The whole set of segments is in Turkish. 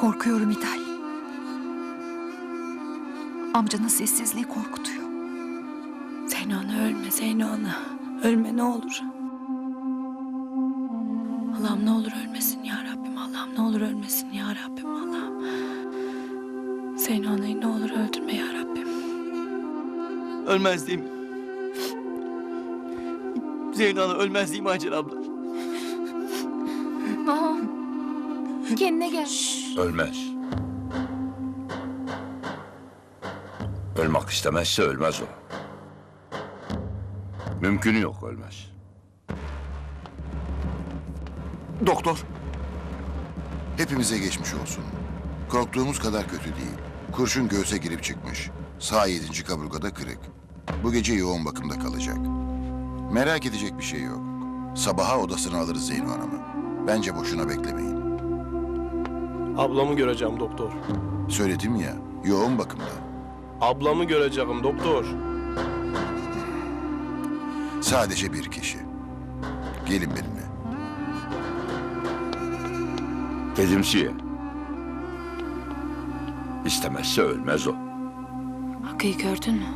Korkuyorum İdal. Amcanın sessizliği korkutuyor. Zeyno ana ölme Zeyno ana. Ölme ne olur. Allah'ım ne olur ölmesin ya Rabbim. Allah'ım ne olur ölmesin ya Rabbim. Allah'ım. Zeyno anayı ne olur öldürme ya Rabbim. Ölmez değil mi? Zeyno Ana ölmez değil mi Hacer abla? Kendine gel. Ölmez. Ölmek istemezse ölmez o. Mümkünü yok ölmez. Doktor. Hepimize geçmiş olsun. Korktuğumuz kadar kötü değil. Kurşun göğse girip çıkmış. Sağ yedinci kaburgada kırık. Bu gece yoğun bakımda kalacak. Merak edecek bir şey yok. Sabaha odasına alırız Zeyno Hanım'ı. Bence boşuna beklemeyin. Ablamı göreceğim doktor. Söyledim ya, yoğun bakımda. Ablamı göreceğim doktor. Sadece bir kişi. Gelin benimle. Dedim size. İstemezse ölmez o. Hakkı'yı gördün mü?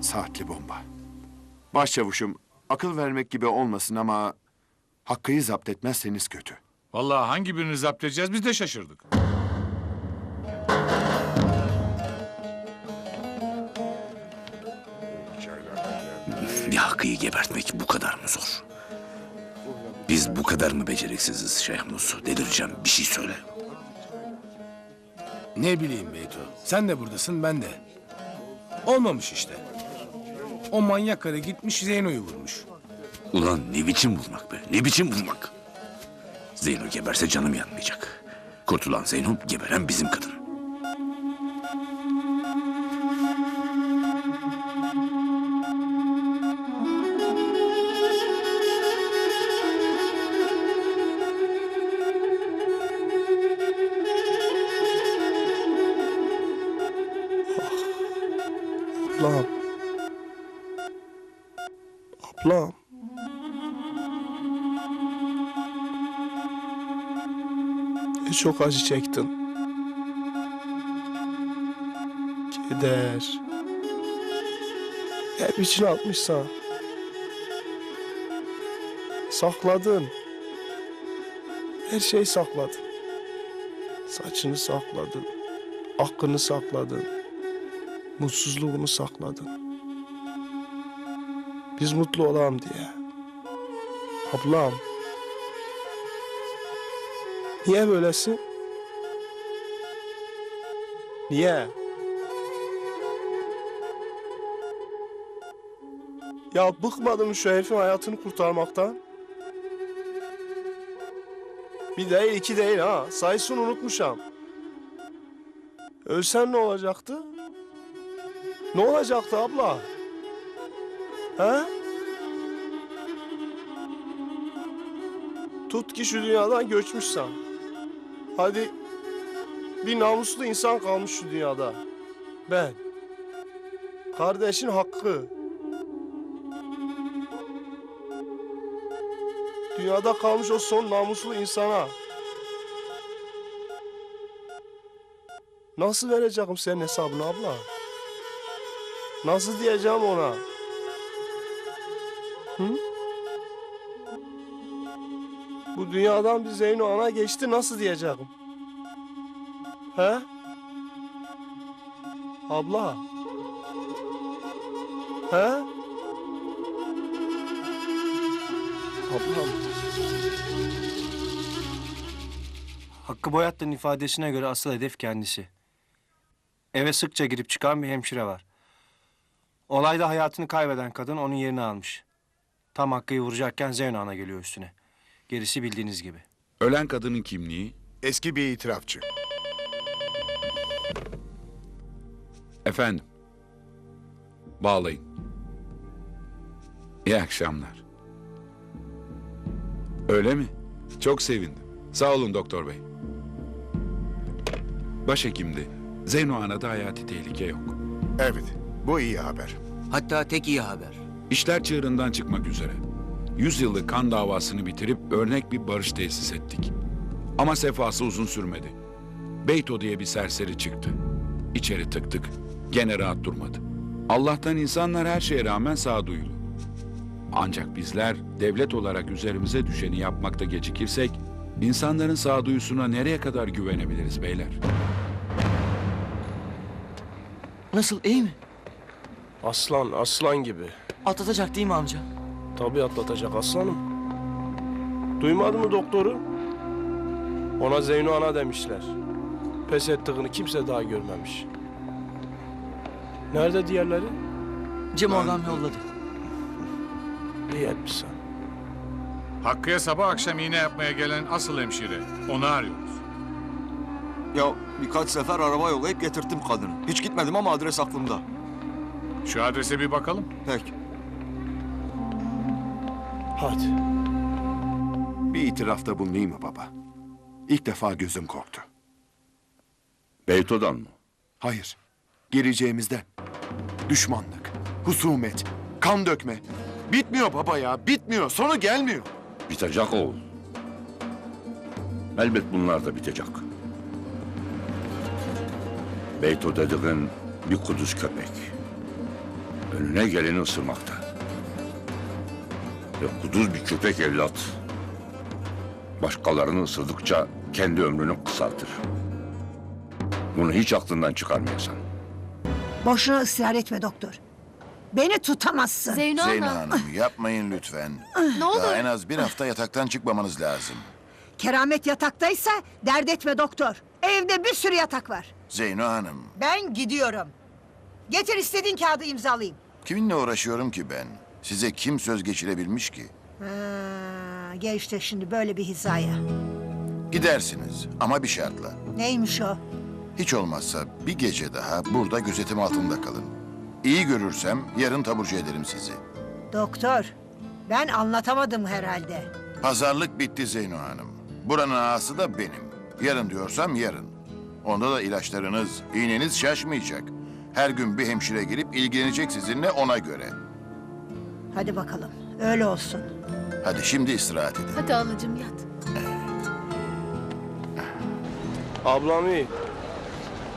Saatli bomba. Başçavuşum, akıl vermek gibi olmasın ama... ...Hakkı'yı zapt etmezseniz kötü. Vallahi hangi birini zapt edeceğiz biz de şaşırdık. Bir hakkıyı gebertmek bu kadar mı zor? Biz bu kadar mı beceriksiziz Şeyh Musu? Delireceğim bir şey söyle. Ne bileyim Beyto. Sen de buradasın ben de. Olmamış işte. O manyak karı gitmiş Zeyno'yu vurmuş. Ulan ne biçim vurmak be? Ne biçim vurmak? Zeyno geberse canım yanmayacak. Kurtulan Zeyno geberen bizim kadın. Ablam. Ablam. Ne çok acı çektin. Keder. Hep içine atmışsan. Sakladın. Her şeyi sakladın. Saçını sakladın. Aklını sakladın. Mutsuzluğunu sakladın. Biz mutlu olalım diye. Ablam. Niye böylesin? Niye? Ya bıkmadın mı şu herifin hayatını kurtarmaktan? Bir değil iki değil ha. Sayısını unutmuşam. Ölsen ne olacaktı? Ne olacaktı abla? He? Tut ki şu dünyadan göçmüşsen. Hadi bir namuslu insan kalmış şu dünyada. Ben. Kardeşin hakkı. Dünyada kalmış o son namuslu insana. Nasıl vereceğim senin hesabını abla? Nasıl diyeceğim ona? Hı? Bu dünyadan bir Zeyno ana geçti nasıl diyeceğim? He? Abla. He? Ablam. Hakkı Boyatlı'nın ifadesine göre asıl hedef kendisi. Eve sıkça girip çıkan bir hemşire var. Olayda hayatını kaybeden kadın onun yerini almış. Tam Hakkı'yı vuracakken Zeyno Ana geliyor üstüne. Gerisi bildiğiniz gibi. Ölen kadının kimliği? Eski bir itirafçı. Efendim. Bağlayın. İyi akşamlar. Öyle mi? Çok sevindim. Sağ olun doktor bey. Başhekimdi. Zeyno Ana'da hayati tehlike yok. Evet, bu iyi haber. Hatta tek iyi haber. İşler çığırından çıkmak üzere. Yüz yıllık kan davasını bitirip örnek bir barış tesis ettik. Ama sefası uzun sürmedi. Beyto diye bir serseri çıktı. İçeri tıktık. Gene rahat durmadı. Allah'tan insanlar her şeye rağmen sağduyulu. Ancak bizler devlet olarak üzerimize düşeni yapmakta gecikirsek, insanların sağduyusuna nereye kadar güvenebiliriz beyler? Nasıl iyi mi? Aslan, aslan gibi. Atlatacak değil mi amca? Tabii atlatacak aslanım. Duymadın mı doktoru? Ona Zeyno ana demişler. Pes ettiğini kimse daha görmemiş. Nerede diğerleri? Cem ağam yolladı. İyi etmişsin. Hakkı'ya sabah akşam iğne yapmaya gelen asıl hemşire. Onu arıyoruz. Ya birkaç sefer araba yollayıp getirttim kadını. Hiç gitmedim ama adres aklımda. Şu adrese bir bakalım. Peki. Hadi. Bir itirafta bulunayım mı baba? İlk defa gözüm korktu. Beyto'dan mı? Hayır. Geleceğimizden. Düşmanlık, husumet, kan dökme. Bitmiyor baba ya, bitmiyor. Sonu gelmiyor. Bitecek oğul. Elbet bunlar da bitecek. Beyto dediğin bir kuduz köpek. Önüne geleni ısırmakta. Ve kuduz bir köpek evlat. Başkalarını ısırdıkça kendi ömrünü kısaltır. Bunu hiç aklından çıkarmayasan. Boşuna ısrar etme doktor. Beni tutamazsın. Zeyno Zeyno. Hanım yapmayın lütfen. Ne oldu? Daha en az bir hafta yataktan çıkmamanız lazım. Keramet yataktaysa dert etme doktor. Evde bir sürü yatak var. Zeyno Hanım, Ben gidiyorum. Getir istediğin kağıdı imzalayayım. kiminle uğraşıyorum ki ben? Size kim söz geçirebilmiş ki? Ha, gel işte şimdi böyle bir hizaya. Gidersiniz ama bir şartla. Neymiş o? Hiç olmazsa bir gece daha burada gözetim altında kalın. İyi görürsem yarın taburcu ederim sizi. Doktor, ben anlatamadım herhalde. Pazarlık bitti Zeyno Hanım. Buranın ağası da benim. Yarın diyorsam yarın. Onda da ilaçlarınız, iğneniz şaşmayacak. Her gün bir hemşire gelip ilgilenecek sizinle ona göre. Hadi bakalım, öyle olsun. Hadi şimdi istirahat edin. Hadi alıcım yat. Ablam iyi.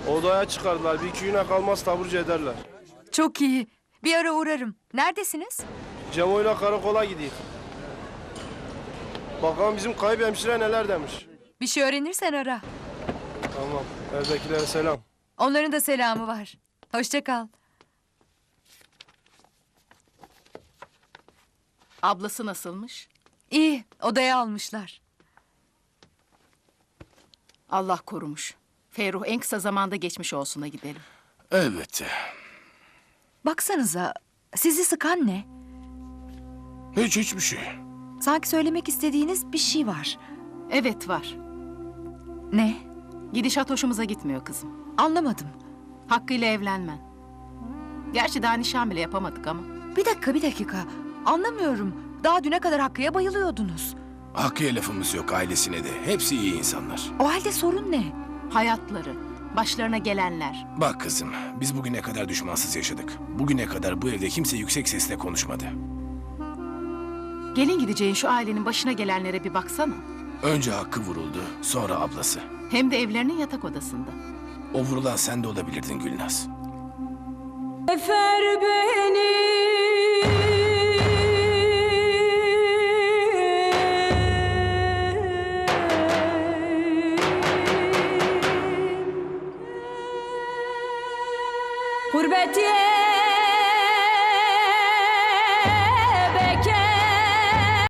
Odaya çıkardılar. Bir iki güne kalmaz taburcu ederler. Çok iyi. Bir ara uğrarım. Neredesiniz? Cemo'yla karakola gideyim. Bakalım bizim kayıp hemşire neler demiş. Bir şey öğrenirsen ara. Tamam. Evdekilere selam. Onların da selamı var. Hoşça kal. Ablası nasılmış? İyi, odaya almışlar. Allah korumuş. Ferruh en kısa zamanda geçmiş olsuna gidelim. Elbette. Baksanıza, sizi sıkan ne? Hiç hiçbir şey. Sanki söylemek istediğiniz bir şey var. Evet var. Ne? Gidişat hoşumuza gitmiyor kızım. Anlamadım. Hakkıyla evlenmen. Gerçi daha nişan bile yapamadık ama. Bir dakika, bir dakika. Anlamıyorum. Daha düne kadar Hakkı'ya bayılıyordunuz. Hakkı'ya lafımız yok ailesine de. Hepsi iyi insanlar. O halde sorun ne? Hayatları, başlarına gelenler. Bak kızım, biz bugüne kadar düşmansız yaşadık. Bugüne kadar bu evde kimse yüksek sesle konuşmadı. Gelin gideceğin şu ailenin başına gelenlere bir baksana. Önce Hakkı vuruldu, sonra ablası. Hem de evlerinin yatak odasında. O vurulan sen de olabilirdin Gülnaz. Efer beni